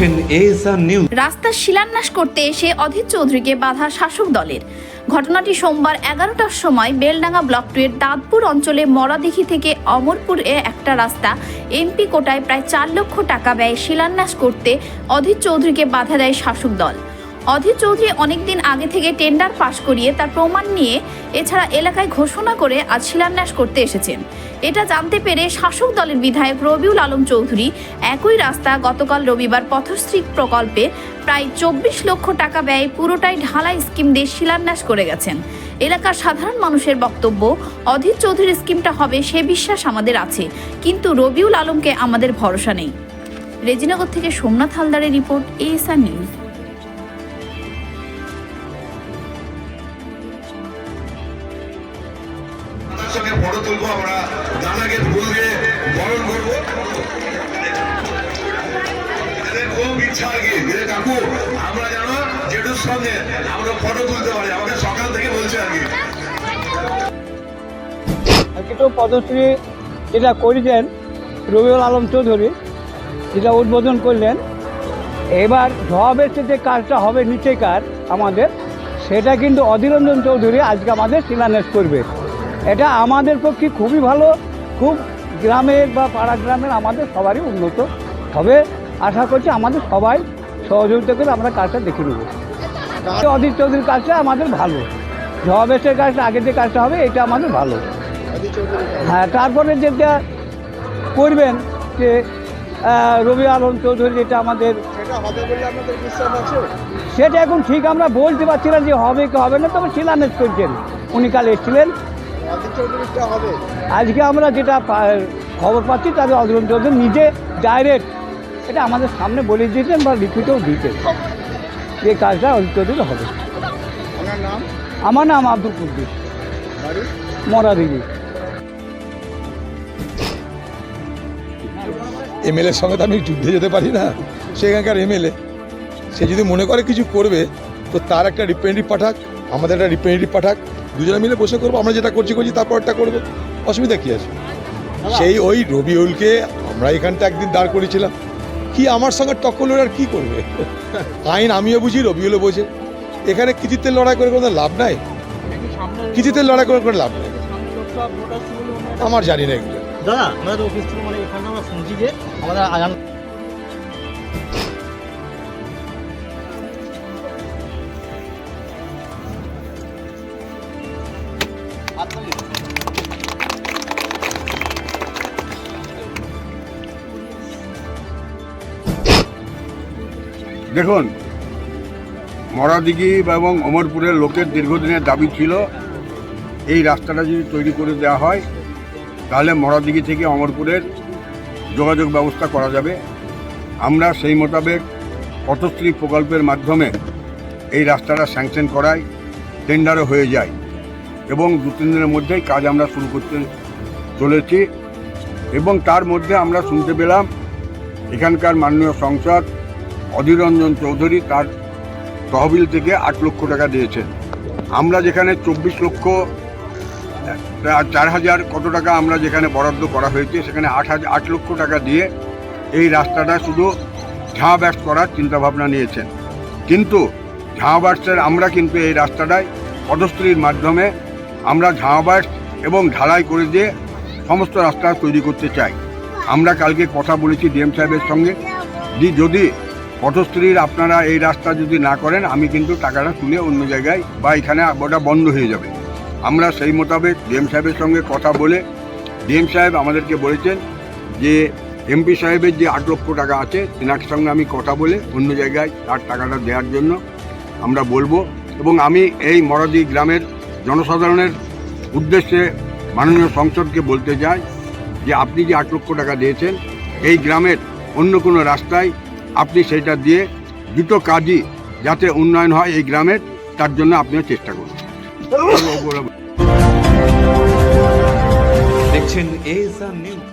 ASR news রাস্তার শিলান্যাস করতে এসে অধীর চৌধুরীকে বাধা শাসক দলের। ঘটনাটি সোমবার এগারোটার সময় বেলডাঙ্গা ব্লক টুয়ের দাঁতপুর অঞ্চলে মরাদিঘি থেকে অমরপুর এ একটা রাস্তা এমপি কোটায় প্রায় চার লক্ষ টাকা ব্যয়ে শিলান্যাস করতে অধীর চৌধুরীকে বাধা দেয় শাসক দল। অধীর চৌধুরী অনেকদিন আগে থেকে টেন্ডার পাশ করিয়ে তার প্রমাণ নিয়ে এছাড়া এলাকায় ঘোষণা করে আজ শিলান্যাস করতে এসেছেন। এটা জানতে পেরে শাসক দলের বিধায়ক রবিউল আলম চৌধুরী একই রাস্তা গতকাল রবিবার পথশ্রী প্রকল্পে প্রায় চব্বিশ লক্ষ টাকা ব্যয়ে পুরোটাই ঢালাই স্কিম দিয়ে শিলান্যাস করে গেছেন। এলাকার সাধারণ মানুষের বক্তব্য, অধীর চৌধুরীর স্কিমটা হবে সে বিশ্বাস আমাদের আছে, কিন্তু রবিউল আলমকে আমাদের ভরসা নেই। রেজিনগর থেকে সোমনাথ হালদারের রিপোর্ট এএসআর নিউজ ফটো তুলবো, আমরা দাদাকে ফুল দিয়ে বরণ করব। খুব ইচ্ছা আর কি। কাকু, আমরা যেন জেঠুর সঙ্গে আমরা ফটো তুলতে পারি। আমাকে সকাল থেকে বলছে আর কি। আজকে তো পদশ্রী যেটা করেছেন, রবিউল আলম চৌধুরী, যেটা উদ্বোধন করলেন, এবার জবাবের যে কাজটা হবে নিচেকার আমাদের, সেটা কিন্তু অধীরঞ্জন চৌধুরী আজকে আমাদের শিলান্যাস করবে। এটা আমাদের পক্ষে খুবই ভালো। খুব গ্রামের বা পাড়া গ্রামের আমাদের সবারই উন্নত হবে। আশা করছি আমাদের সবাই সহযোগিতা করে আমরা কাজটা দেখে নেব। অধীর চৌধুরীর কাজটা আমাদের ভালো। জবাবেশের কাজটা আগে যে কাজটা হবে এটা আমাদের ভালো। হ্যাঁ তারপরে যেটা করবেন যে রবি আলম চৌধুরী যেটা আমাদের সেটা এখন ঠিক আমরা বলতে পারছি না যে হবে কি হবে না তবে শিলান্যাস করছেন। উনি কাল এসেছিলেন। আজকে আমরা যেটা খবর পাচ্ছি তাদের অধীরণ চৌধুরী নিজে ডাইরেক্ট এটা আমাদের সামনে বলে দিয়েছেন বা লিখিতও দিয়েছেন যে কাজটা অধীর চৌধুরী হবে। আমার নাম আব্দুল কুদ্দুস। মরা দিদি এমএলএর সঙ্গে তো আমি যুদ্ধে যেতে পারি না। সেখানকার এমএলএ সে যদি মনে করে কিছু করবে তো তার একটা রিপ্রেজেন্টেটিভ পাঠাক আমাদের একটা রিপ্রেজেন্টেটিভ পাঠাক। দুজনে মিলে বসে করব আমরা যেটা করছি করছি তারপরটা করব। অসুবিধা কী আছে? সেই ওই রবিউলকে আমরা এখানটা একদিন দাঁড় করেছিলাম কি আমার সঙ্গে টক্কর আর কি করবে? আইন আমিও বুঝি রবিউলও বোঝে। এখানে কৃতিত্বের লড়াই করে কোনো লাভ নাই? কৃতিত্বের লড়াই করে কোনো লাভ নেই? আমার জানি না এগুলো। দাদা আমাদের অফিস মানে এখানে আমরা শুনছি যে আমাদের দেখুন মরাদিঘি এবং অমরপুরের লোকের দীর্ঘদিনের দাবি ছিল, এই রাস্তাটা যদি তৈরি করে দেওয়া হয়, তাহলে মরাদিঘি থেকে অমরপুরের যোগাযোগ ব্যবস্থা করা যাবে। আমরা সেই মোতাবেক পথশ্রী প্রকল্পের মাধ্যমে এই রাস্তাটা স্যাংশন করাই টেন্ডারও হয়ে যায় এবং দু, তিন দিনের মধ্যেই কাজ আমরা শুরু করতে চলেছি এবং তার মধ্যে আমরা শুনতে পেলাম, এখানকার মাননীয় সংসদ অধীররঞ্জন চৌধুরী তার তহবিল থেকে আট লক্ষ টাকা দিয়েছেন। আমরা যেখানে চব্বিশ লক্ষ চার হাজার কত টাকা আমরা যেখানে বরাদ্দ করা হয়েছে, সেখানে আট হাজার আট লক্ষ টাকা দিয়ে এই রাস্তাটা শুধু ঝাঁ ব্যাস করার চিন্তাভাবনা নিয়েছেন। কিন্তু ঝাঁ ব্যাসের আমরা কিন্তু এই রাস্তাটায় পদশ্রীর মাধ্যমে আমরা ঝাঁ ব্যাস এবং ঢালাই করে দিয়ে সমস্ত রাস্তা তৈরি করতে চাই। আমরা কালকে কথা বলেছি ডিএম সাহেবের সঙ্গে। যদি পথশ্রীর আপনারা এই রাস্তা যদি না করেন, আমি কিন্তু টাকাটা তুলে অন্য জায়গায় বা এখানে ওটা বন্ধ হয়ে যাবে। আমরা সেই মোতাবেক ডিএম সাহেবের সঙ্গে কথা বলে, ডিএম সাহেব আমাদেরকে বলেছেন যে এমপি সাহেবের যে আট লক্ষ টাকা আছে, তেনার সঙ্গে আমি কথা বলে অন্য জায়গায় তার টাকাটা দেওয়ার জন্য আমরা বলব। এবং আমি এই মরাদি গ্রামের জনসাধারণের উদ্দেশ্যে মাননীয় সংসদকে বলতে চাই যে, আপনি যে আট লক্ষ টাকা দিয়েছেন, এই গ্রামের অন্য কোনো রাস্তায় আপনি সেটা দিয়ে দুটো কাজই যাতে উন্নয়ন হয় এই গ্রামের তার জন্য আপনিও চেষ্টা করুন। দেখছেন নিউজ